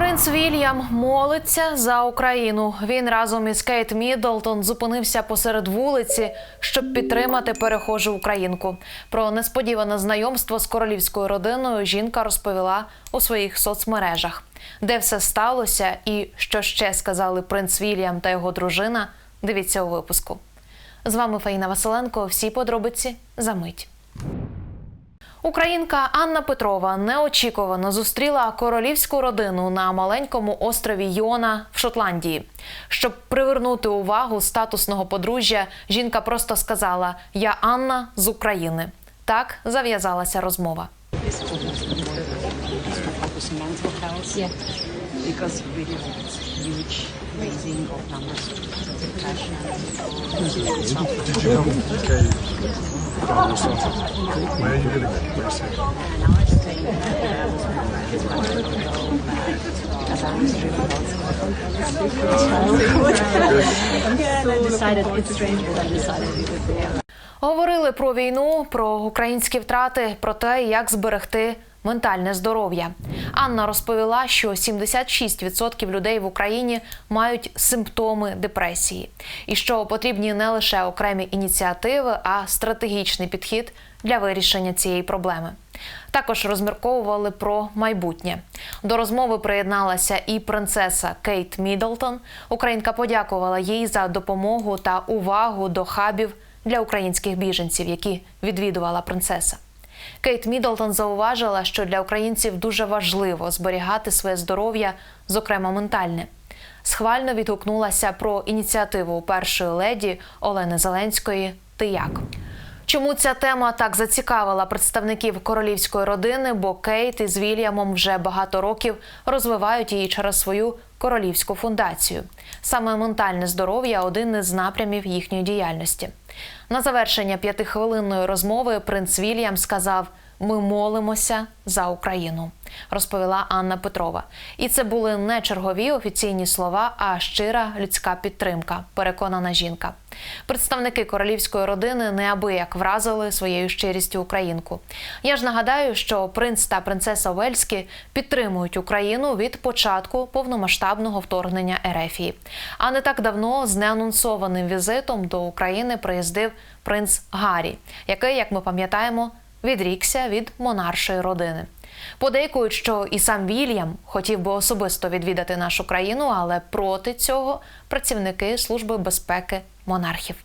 Принц Вільям молиться за Україну. Він разом із Кейт Міддлтон зупинився посеред вулиці, щоб підтримати перехожу українку. Про несподіване знайомство з королівською родиною жінка розповіла у своїх соцмережах, де все сталося, і що ще сказали принц Вільям та його дружина. Дивіться у випуску. З вами Фаїна Василенко. Всі подробиці за мить. Українка Анна Петрова неочікувано зустріла королівську родину на маленькому острові Йона в Шотландії. Щоб привернути увагу статусного подружжя, жінка просто сказала: Я Анна з України. Так зав'язалася розмова. Because. Говорили про війну, про українські втрати, про те, як зберегти ментальне здоров'я. Анна розповіла, що 76% людей в Україні мають симптоми депресії, і що потрібні не лише окремі ініціативи, а стратегічний підхід для вирішення цієї проблеми. Також розмірковували про майбутнє. До розмови приєдналася і принцеса Кейт Міддлтон. Українка подякувала їй за допомогу та увагу до хабів для українських біженців, які відвідувала принцеса. Кейт Міддлтон зауважила, що для українців дуже важливо зберігати своє здоров'я, зокрема ментальне. Схвально відгукнулася про ініціативу першої леді Олени Зеленської Ти як. Чому ця тема так зацікавила представників королівської родини? Бо Кейт із Вільямом вже багато років розвивають її через свою королівську фундацію. Саме ментальне здоров'я один із напрямів їхньої діяльності. На завершення п'ятихвилинної розмови принц Вільям сказав: Ми молимося за Україну, розповіла Анна Петрова. І це були не чергові офіційні слова, а щира людська підтримка, переконана жінка. Представники королівської родини неабияк вразили своєю щирістю українку. Я ж нагадаю, що принц та принцеса Вельські підтримують Україну від початку повномасштабного вторгнення Ерефії. А не так давно з неанонсованим візитом до України приїздив принц Гаррі, який, як ми пам'ятаємо, відрікся від монаршої родини. Подейкують, що і сам Вільям хотів би особисто відвідати нашу країну, але проти цього працівники Служби безпеки монархів.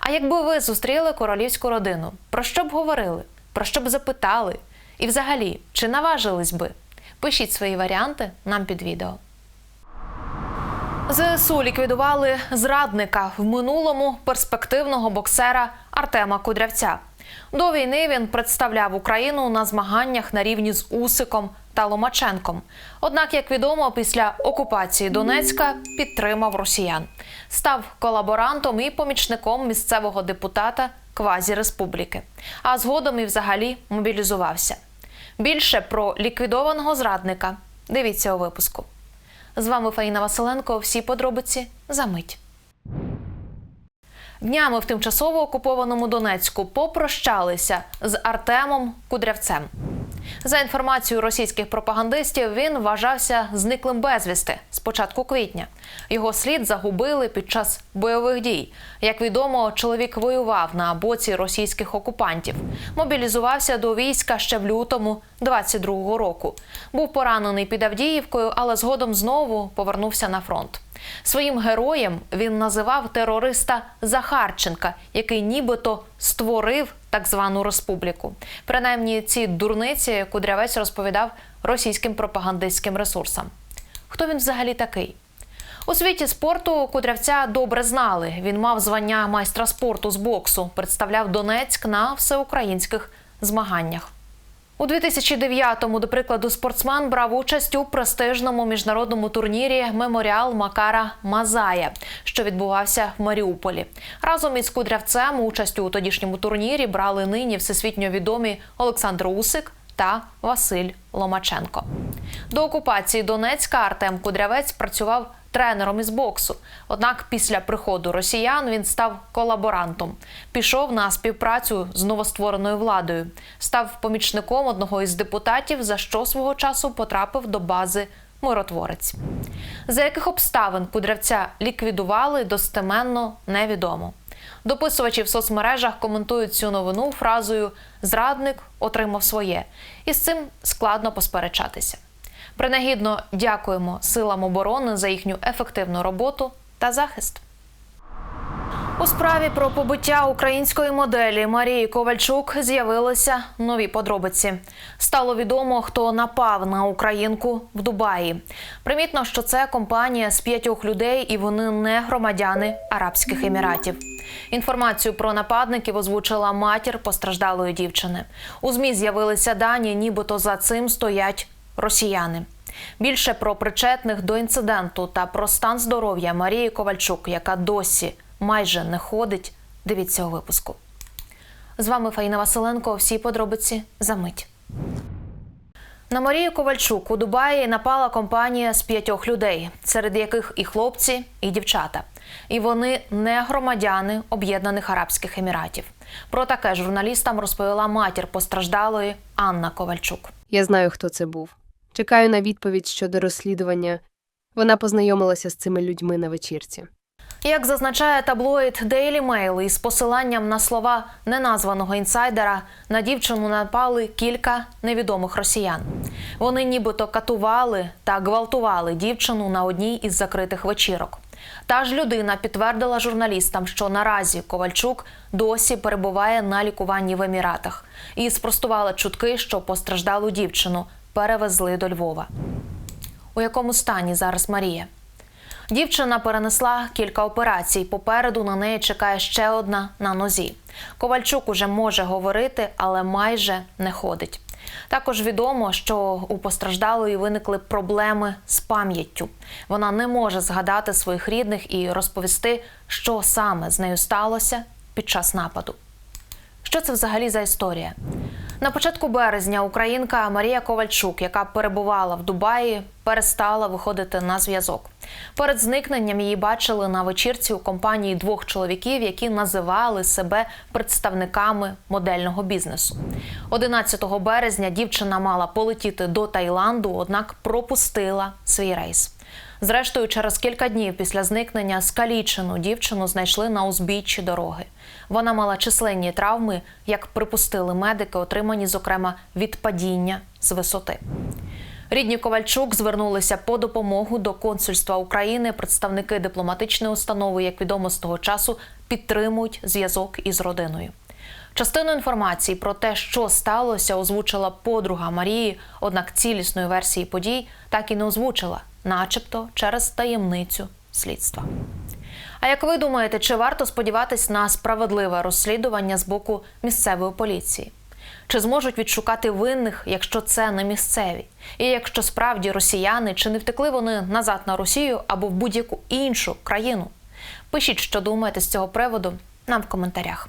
А якби ви зустріли королівську родину, про що б говорили, про що б запитали? І взагалі, чи наважились би? Пишіть свої варіанти нам під відео. ЗСУ ліквідували зрадника в минулому перспективного боксера Артема Кудрявця. До війни він представляв Україну на змаганнях на рівні з Усиком та Ломаченком. Однак, як відомо, після окупації Донецька підтримав росіян, став колаборантом і помічником місцевого депутата квазі республіки. А згодом і взагалі мобілізувався. Більше про ліквідованого зрадника дивіться у випуску. З вами Фаїна Василенко. Всі подробиці за мить. Днями в тимчасово окупованому Донецьку попрощалися з Артемом Кудрявцем. За інформацією російських пропагандистів, він вважався зниклим безвісти з початку квітня. Його слід загубили під час бойових дій. Як відомо, чоловік воював на боці російських окупантів, мобілізувався до війська ще в лютому 22-го року. Був поранений під Авдіївкою, але згодом знову повернувся на фронт. Своїм героєм він називав терориста Захарченка, який нібито створив так звану республіку. Принаймні, ці дурниці Кудрявець розповідав російським пропагандистським ресурсам. Хто він взагалі такий? У світі спорту Кудрявця добре знали. Він мав звання майстра спорту з боксу, представляв Донецьк на всеукраїнських змаганнях. У 2009-му, до прикладу, спортсмен брав участь у престижному міжнародному турнірі Меморіал Макара Мазая, що відбувався в Маріуполі. Разом із Кудрявцем участь у тодішньому турнірі брали нині всесвітньо відомі Олександр Усик та Василь Ломаченко. До окупації Донецька Артем Кудрявець працював тренером із боксу. Однак після приходу росіян він став колаборантом, пішов на співпрацю з новоствореною владою, став помічником одного із депутатів, за що свого часу потрапив до бази миротворець. За яких обставин кудрявця ліквідували, достеменно невідомо. Дописувачі в соцмережах коментують цю новину фразою Зрадник отримав своє, і з цим складно посперечатися. Принагідно дякуємо силам оборони за їхню ефективну роботу та захист. У справі про побиття української моделі Марії Ковальчук з'явилися нові подробиці. Стало відомо, хто напав на українку в Дубаї. Примітно, що це компанія з п'ятьох людей, і вони не громадяни Арабських Еміратів. Інформацію про нападників озвучила матір постраждалої дівчини. У змі з'явилися дані, нібито за цим стоять росіяни. Більше про причетних до інциденту та про стан здоров'я Марії Ковальчук, яка досі майже не ходить. Дивіться у випуску. З вами Фаїна Василенко. Всі подробиці за мить. На Марію Ковальчук у Дубаї напала компанія з п'ятьох людей, серед яких і хлопці, і дівчата. І вони не громадяни Об'єднаних Арабських Еміратів. Про таке журналістам розповіла матір постраждалої Анна Ковальчук. Я знаю, хто це був. Чекаю на відповідь щодо розслідування. Вона познайомилася з цими людьми на вечірці. Як зазначає таблоїд Daily Mail із посиланням на слова неназваного інсайдера, на дівчину напали кілька невідомих росіян. Вони нібито катували та гвалтували дівчину на одній із закритих вечірок. Та ж людина підтвердила журналістам, що наразі Ковальчук досі перебуває на лікуванні в Еміратах і спростувала чутки, що постраждалу дівчину перевезли до Львова. У якому стані зараз Марія? Дівчина перенесла кілька операцій. Попереду на неї чекає ще одна на нозі. Ковальчук уже може говорити, але майже не ходить. Також відомо, що у постраждалої виникли проблеми з пам'яттю. Вона не може згадати своїх рідних і розповісти, що саме з нею сталося під час нападу. Що це взагалі за історія? На початку березня українка Марія Ковальчук, яка перебувала в Дубаї, перестала виходити на зв'язок. Перед зникненням її бачили на вечірці у компанії двох чоловіків, які називали себе представниками модельного бізнесу. 11 березня дівчина мала полетіти до Таїланду, однак пропустила свій рейс. Зрештою, через кілька днів після зникнення скалічену дівчину знайшли на узбіччі дороги. Вона мала численні травми, як припустили медики, отримані, зокрема, від падіння з висоти. Рідні Ковальчук звернулися по допомогу до консульства України. Представники дипломатичної установи, як відомо з того часу, підтримують зв'язок із родиною. Частину інформації про те, що сталося, озвучила подруга Марії, однак цілісної версії подій так і не озвучила, начебто через таємницю слідства. А як ви думаєте, чи варто сподіватись на справедливе розслідування з боку місцевої поліції? Чи зможуть відшукати винних, якщо це не місцеві? І якщо справді росіяни, чи не втекли вони назад на Росію або в будь-яку іншу країну? Пишіть, що думаєте з цього приводу нам в коментарях.